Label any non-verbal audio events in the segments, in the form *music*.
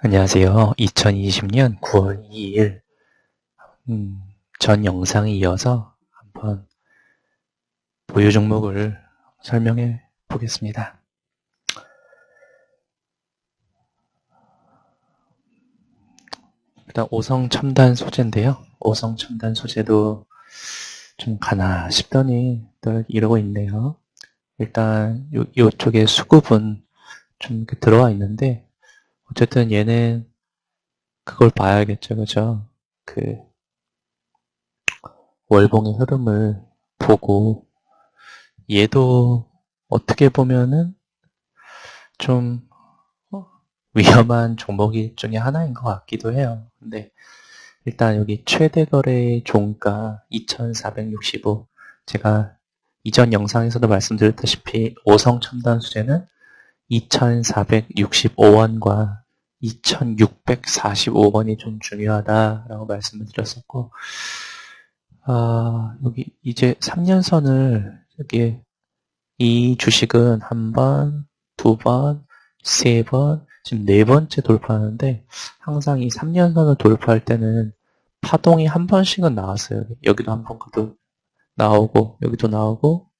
안녕하세요. 2020년 9월 2일 음, 전 영상에 이어서 한번 보유 종목을 설명해 보겠습니다. 일단 오성 첨단 소재인데요. 오성 첨단 소재도 좀 가나 싶더니 늘 이러고 있네요. 일단 요, 요쪽에 수급은 좀 이렇게 들어와 있는데 어쨌든 얘는 그걸 봐야겠죠, 그죠? 그 월봉의 흐름을 보고 얘도 어떻게 보면은 좀 어, 위험한 종목이 중에 하나인 것 같기도 해요. 근데 일단 여기 최대 거래 종가 2465 제가 이전 영상에서도 말씀드렸다시피 오성 첨단 수제는 2465원과 2645원이 좀 중요하다라고 말씀을 드렸었고, 아, 여기 이제 3년선을 여기 이 주식은 한 번, 두 번, 세 번, 지금 네 번째 돌파하는데 항상 이 3년선을 돌파할 때는 파동이 한 번씩은 나왔어요. 여기도 한번 나오고 여기도 나오고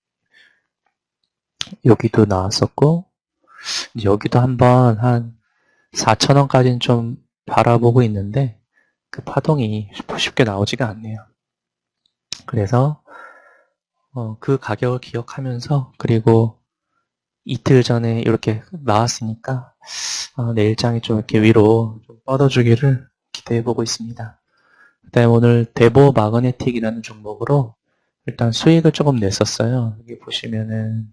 여기도 나왔었고 여기도 한번 한 4천원까지는 좀 바라보고 있는데 그 파동이 쉽게 나오지가 않네요. 그래서 어, 그 가격을 기억하면서 그리고 이틀 전에 이렇게 나왔으니까 어, 내일장이 좀 이렇게 위로 좀 뻗어주기를 기대해 보고 있습니다. 그다음에 오늘 데보 마그네틱이라는 종목으로 일단 수익을 조금 냈었어요. 여기 보시면은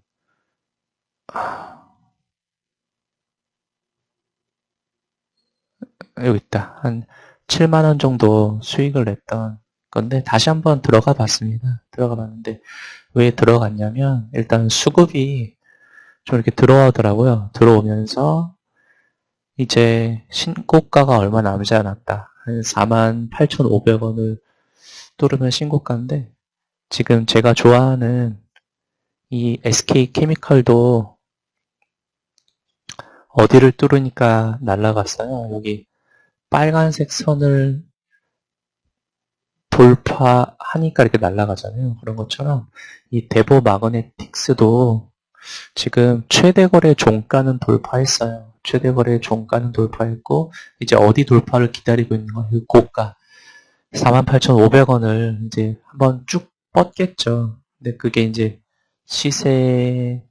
여기 있다. 한 7만 원 정도 수익을 냈던 건데, 다시 한번 들어가 봤습니다. 들어가 봤는데, 왜 들어갔냐면, 일단 수급이 좀 이렇게 들어오더라고요. 들어오면서, 이제 신고가가 얼마 남지 않았다. 한 48,500원을 뚫으면 신고가인데, 지금 제가 좋아하는 이 SK 케미컬도 어디를 뚫으니까 날라갔어요. 여기 빨간색 선을 돌파하니까 이렇게 날아가잖아요. 그런 것처럼 이 데보 마그네틱스도 지금 최대 거래 종가는 돌파했어요. 최대 거래 종가는 돌파했고 이제 어디 돌파를 기다리고 있는 거예요? 고가 48,500원을 이제 한번 쭉 뻗겠죠. 근데 그게 이제 시세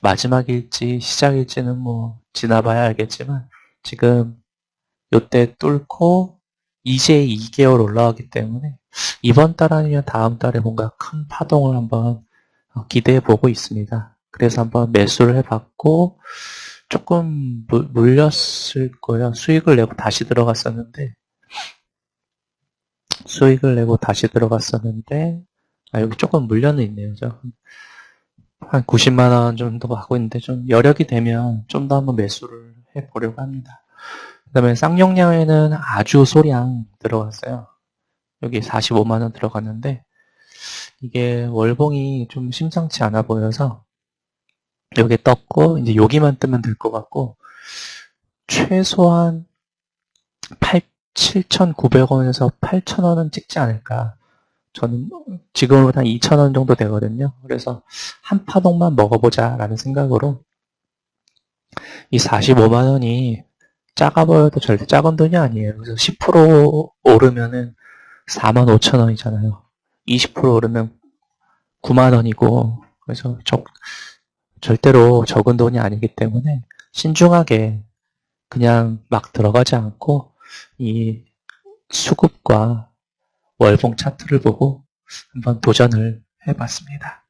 마지막일지 시작일지는 뭐 지나봐야 알겠지만 지금 요때 뚫고 이제 2개월 올라가기 때문에 이번 달 아니면 다음 달에 뭔가 큰 파동을 한번 어, 기대해 보고 있습니다. 그래서 한번 매수를 해봤고 조금 물렸을 거예요. 수익을 내고 다시 들어갔었는데 수익을 내고 다시 들어갔었는데 아 여기 조금 물려는 있네요. 한 90만 원 정도 하고 있는데 좀 여력이 되면 좀 더 한번 매수를 해보려고 합니다. 그 다음에 쌍용량에는 아주 소량 들어갔어요. 여기 45만원 들어갔는데 이게 월봉이 좀 심상치 않아 보여서 여기 떴고 이제 여기만 뜨면 될 것 같고 최소한 8, 7,900원에서 8,000원은 찍지 않을까. 저는 지금으로부터 한 2,000원 정도 되거든요. 그래서 한 파동만 먹어보자 라는 생각으로 이 45만 원이 작아 보여도 절대 작은 돈이 아니에요. 그래서 10% 오르면은 4만 5천 원이잖아요. 20% 오르면 9만 원이고, 그래서 적, 절대로 적은 돈이 아니기 때문에 신중하게 그냥 막 들어가지 않고 이 수급과 월봉 차트를 보고 한번 도전을 해봤습니다.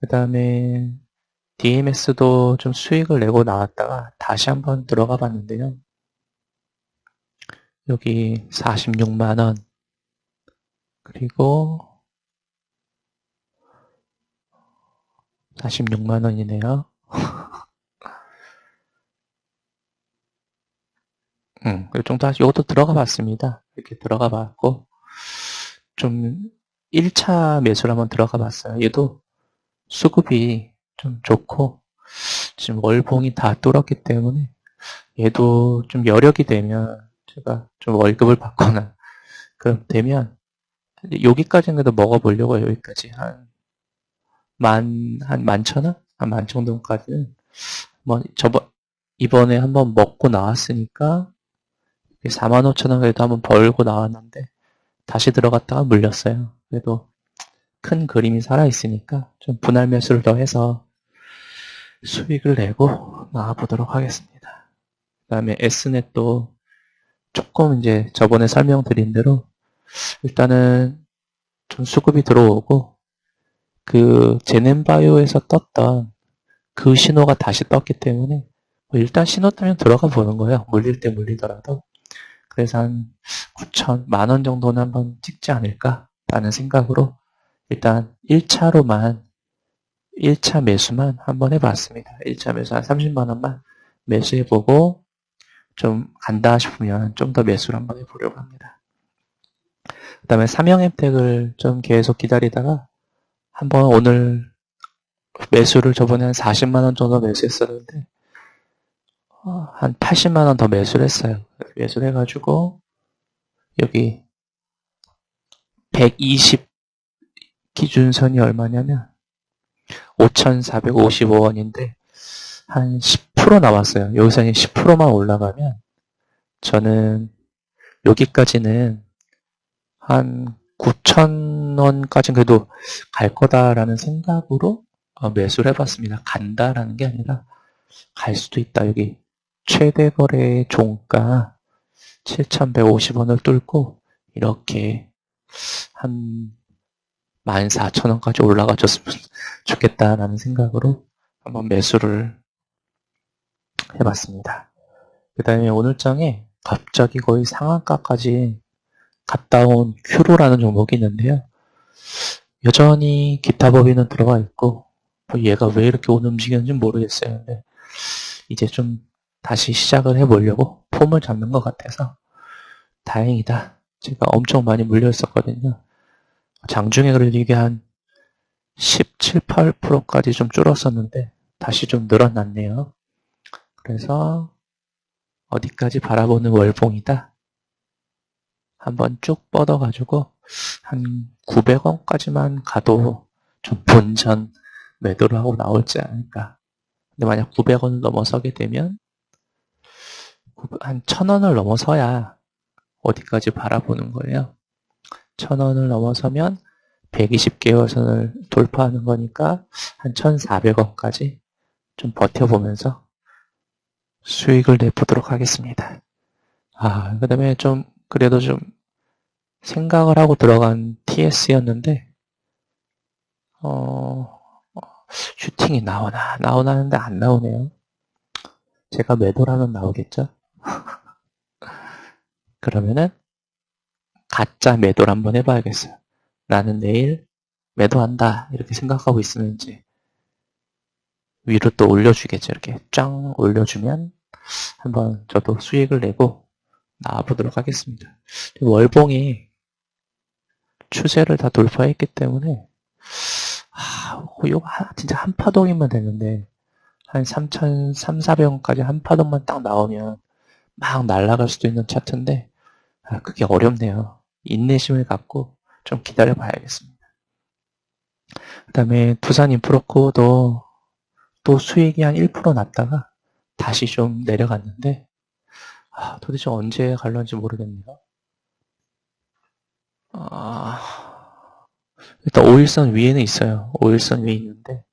그 다음에 DMS도 좀 수익을 내고 나왔다가 다시 한번 들어가 봤는데요. 여기 46만원 그리고 46만원이네요. *laughs* 음, 이 정도 하시, 이것도 들어가 봤습니다. 이렇게 들어가 봤고, 좀 1차 매수를 한번 들어가 봤어요. 얘도 수급이 좀 좋고 지금 월봉이 다 뚫었기 때문에 얘도 좀 여력이 되면 제가 좀 월급을 받거나 *laughs* 그럼 되면 여기까지는 그래도 먹어보려고 요 여기까지 한 만, 한 만천 원? 한 만 정도까지는 뭐 저번 이번에 한번 먹고 나왔으니까 4만 5천 원 그래도 한번 벌고 나왔는데 다시 들어갔다가 물렸어요. 그래도 큰 그림이 살아 있으니까 좀 분할 매수를 더 해서 수익을 내고 나와보도록 하겠습니다. 그 다음에 S넷도 조금 이제 저번에 설명드린 대로 일단은 좀 수급이 들어오고 그 제넨바이오에서 떴던 그 신호가 다시 떴기 때문에 뭐 일단 신호 따면 들어가 보는 거예요. 물릴 때 물리더라도. 그래서 한 9천, 만 원 정도는 한번 찍지 않을까라는 생각으로 일단 1차로만 1차 매수만 한번 해봤습니다. 1차 매수 한 30만 원만 매수해보고 좀 간다 싶으면 좀 더 매수를 한번 해보려고 합니다. 그 다음에 삼형 혜택을 좀 계속 기다리다가 한번 오늘 매수를 저번에 한 40만 원 정도 매수했었는데 어, 한 80만 원 더 매수를 했어요. 매수를 해가지고 여기 120 기준선이 얼마냐면 5,455원인데 한 10% 나왔어요. 여기서 10%만 올라가면 저는 여기까지는 한 9,000원까지는 그래도 갈 거다라는 생각으로 어, 매수를 해봤습니다. 간다라는 게 아니라 갈 수도 있다. 여기 최대 거래 종가 7,150원을 뚫고 이렇게 한 14,000원까지 올라가 줬으면 좋겠다라는 생각으로 한번 매수를 해봤습니다. 그 다음에 오늘 장에 갑자기 거의 상한가까지 갔다 온 큐로라는 종목이 있는데요. 여전히 기타 법인은 들어가 있고 뭐 얘가 왜 이렇게 오늘 움직이는지 모르겠어요. 근데 이제 좀 다시 시작을 해보려고 폼을 잡는 것 같아서 다행이다. 제가 엄청 많이 물려 있었거든요. 장중에 그래도 이게 한 17, 8%까지 좀 줄었었는데 다시 좀 늘어났네요. 그래서 어디까지 바라보는 월봉이다. 한번 쭉 뻗어가지고 한 900원까지만 가도 좀 본전 매도를 하고 나올지 않을까. 근데 만약 900원을 넘어서게 되면 한 1000원을 넘어서야 어디까지 바라보는 거예요. 1000원을 넘어서면 120개월 선을 돌파하는 거니까 한 1400원까지 좀 버텨보면서 수익을 내보도록 하겠습니다. 아, 그 다음에 좀, 그래도 좀 생각을 하고 들어간 TS였는데, 어, 슈팅이 나오나, 나오나 하는데 안 나오네요. 제가 매도라면 나오겠죠? *laughs* 그러면은, 가짜 매도를 한번 해봐야겠어요. 나는 내일 매도한다. 이렇게 생각하고 이제 위로 또 올려주겠죠. 이렇게 짱 올려주면 한번 저도 수익을 내고 나와보도록 하겠습니다. 월봉이 추세를 다 돌파했기 때문에 아, 이거 진짜 한 파동이면 되는데 한 3,000, 3, 400원까지 한 파동만 딱 나오면 막 날아갈 수도 있는 차트인데 아, 그게 어렵네요. 인내심을 갖고 좀 기다려 봐야겠습니다. 그 다음에 부산 인프로코도 또 수익이 한 1% 났다가 다시 좀 내려갔는데 아, 도대체 언제 갈런지 모르겠네요. 아, 일단 5일선 위에는 있어요. 5일선 위에 있는데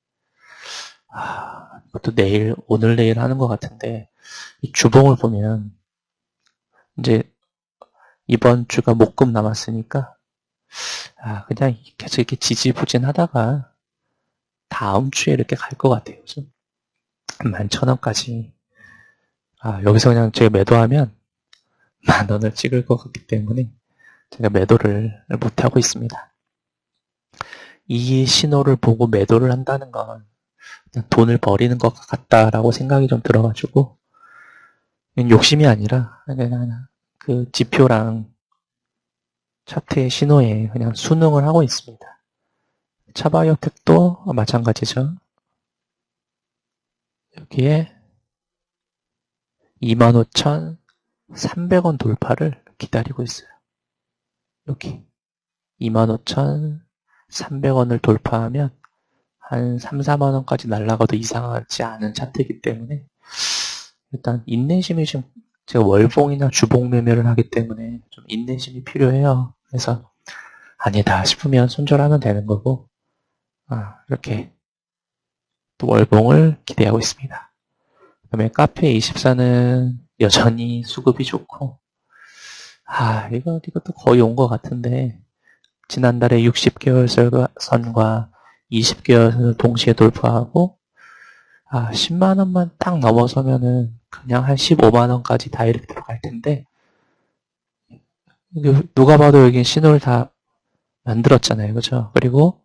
아, 이것도 내일, 오늘 내일 하는 것 같은데 이 주봉을 보면 이제 이번 주가 목금 남았으니까 아, 그냥 계속 이렇게 지지부진 하다가 다음 주에 이렇게 갈 것 같아요. 좀. 만천 원까지. 아, 여기서 그냥 제가 매도하면 만 원을 찍을 것 같기 때문에 제가 매도를 못 하고 있습니다. 이 신호를 보고 매도를 한다는 건 돈을 버리는 것 같다라고 생각이 좀 들어가지고 욕심이 아니라 그냥 그 지표랑 차트의 신호에 그냥 순응을 하고 있습니다. 차바이오텍도 마찬가지죠. 여기에 25,300원 돌파를 기다리고 있어요. 여기 25,300원을 돌파하면 한 3, 4만원까지 날아가도 이상하지 않은 차트이기 때문에 일단 인내심이 좀 제가 월봉이나 주봉 매매를 하기 때문에 좀 인내심이 필요해요. 그래서 아니다 싶으면 손절하면 되는 거고 아, 이렇게 또 월봉을 기대하고 있습니다. 그다음에 카페 24는 여전히 수급이 좋고 아 이거 이것도 거의 온 것 같은데 지난달에 60개월 선과 20개월선을 동시에 돌파하고 아 10만 원만 딱 넘어서면은 그냥 한 15만 원까지 다이렉트로 갈 텐데 누가 봐도 여기 신호를 다 만들었잖아요. 그죠? 그리고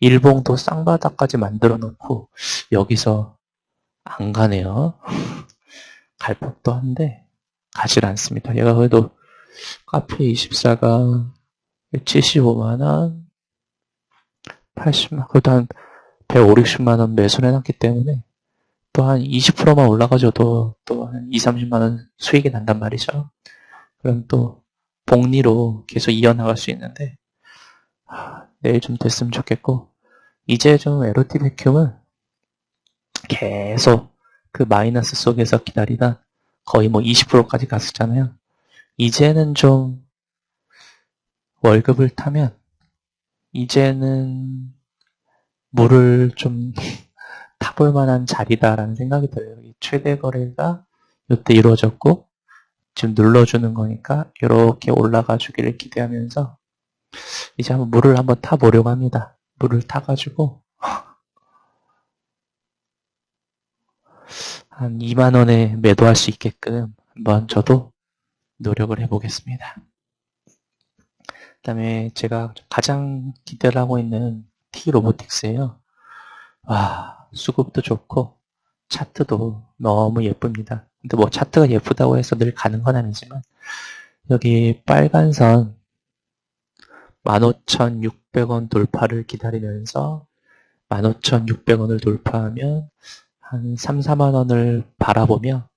일봉도 쌍바닥까지 만들어 놓고 여기서 안 가네요. *laughs* 갈 법도 한데 가질 않습니다. 얘가 그래도 카페 24가 75만 원 80만 그래도 한 150, 60만 원 매수를 해놨기 때문에 또 한 20%만 올라가줘도 또 한 2, 30만 원 수익이 난단 말이죠. 그럼 또 복리로 계속 이어나갈 수 있는데 하, 내일 좀 됐으면 좋겠고 이제 좀 에로티 베큐을 계속 그 마이너스 속에서 기다리다 거의 뭐 20%까지 갔었잖아요. 이제는 좀 월급을 타면 이제는 물을 좀 *laughs* 타볼 만한 자리다라는 생각이 들어요. 최대 거래가 이때 이루어졌고 지금 눌러주는 거니까 이렇게 올라가 주기를 기대하면서 이제 한번 물을 한번 타보려고 합니다. 물을 타가지고 한 2만 원에 매도할 수 있게끔 한번 저도 노력을 해보겠습니다. 그 다음에 제가 가장 기대를 하고 있는 T 로보틱스예요. 와 수급도 좋고 차트도 너무 예쁩니다. 근데 뭐 차트가 예쁘다고 해서 늘 가는 건 아니지만 여기 빨간 선 15,600원 돌파를 기다리면서 15,600원을 돌파하면 한 3, 4만 원을 바라보며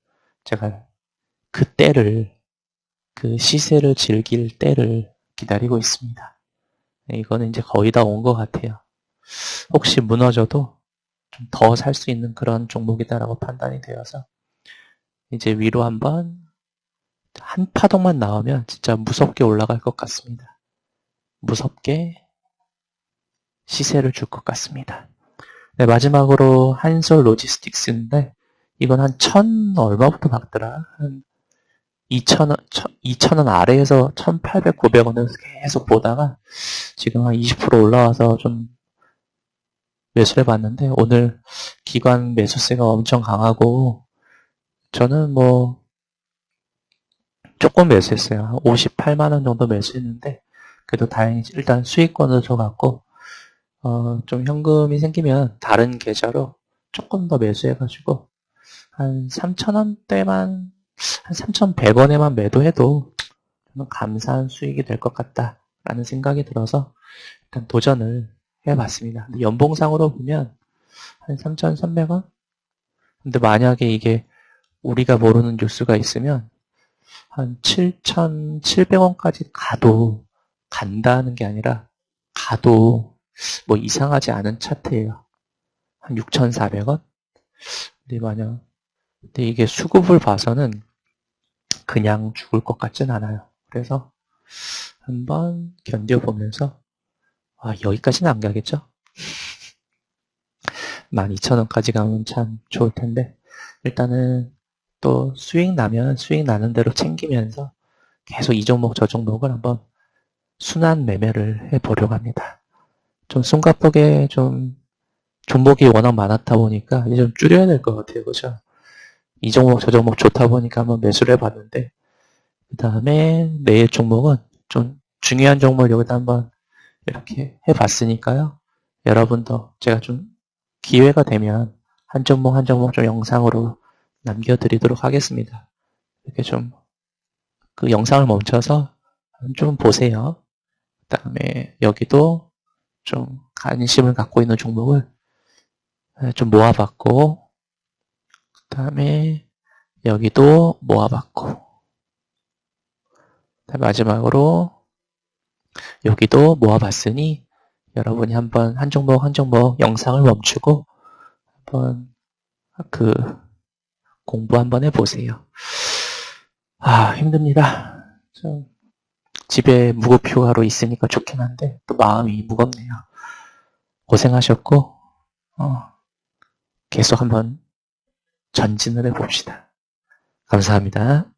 제가 그 때를 그 시세를 즐길 때를 기다리고 있습니다. 네, 이거는 이제 거의 다 온 것 같아요. 혹시 무너져도 좀 더 살 수 있는 그런 종목이다라고 판단이 되어서 이제 위로 한번 한 파동만 나오면 진짜 무섭게 올라갈 것 같습니다. 무섭게 시세를 줄 것 같습니다. 네, 마지막으로 한솔 로지스틱스인데 이건 한 천 얼마부터 박더라? 한 2,000원, 2,000원 아래에서 1,800, 900원에서 계속 보다가 지금 한 20% 올라와서 좀 매수를 해봤는데 오늘 기관 매수세가 엄청 강하고 저는 뭐 조금 매수했어요. 58만 원 정도 매수했는데 그래도 다행히 일단 수익권을 줘갖고 어, 좀 현금이 생기면 다른 계좌로 조금 더 매수해가지고 한 3,000원대만 한 3,100원에만 매도해도 저는 감사한 수익이 될 것 같다라는 생각이 들어서 일단 도전을 해봤습니다. 근데 연봉상으로 보면 한 3,300원? 근데 만약에 이게 우리가 모르는 뉴스가 있으면 한 7,700원까지 가도 간다는 게 아니라 가도 뭐 이상하지 않은 차트예요. 한 6,400원? 근데 만약 근데 이게 수급을 봐서는 그냥 죽을 것 같진 않아요. 그래서 한번 견뎌보면서 아 여기까지는 안 가겠죠? 12,000원까지 가면 참 좋을 텐데 일단은 또 수익 나면 수익 나는 대로 챙기면서 계속 이 종목 저 종목을 한번 순환 매매를 해보려고 합니다. 좀 숨가쁘게 좀 종목이 워낙 많았다 보니까 이제 좀 줄여야 될 것 같아요. 그죠? 이 종목 저 종목 좋다 보니까 한번 매수를 해봤는데 그 다음에 내일 종목은 좀 중요한 종목을 여기다 한번 이렇게 해봤으니까요. 여러분도 제가 좀 기회가 되면 한 종목 한 종목 좀 영상으로 남겨드리도록 하겠습니다. 이렇게 좀 그 영상을 멈춰서 좀 보세요. 그 다음에 여기도 좀 관심을 갖고 있는 종목을 좀 모아봤고 그 다음에 여기도 모아봤고 마지막으로 여기도 모아봤으니 여러분이 한번 한 종목 한 종목 영상을 멈추고 한번 그 공부 한번 해보세요. 아 힘듭니다. 좀 집에 무급휴가로 있으니까 좋긴 한데 또 마음이 무겁네요. 고생하셨고 어, 계속 한번 전진을 해봅시다. 감사합니다.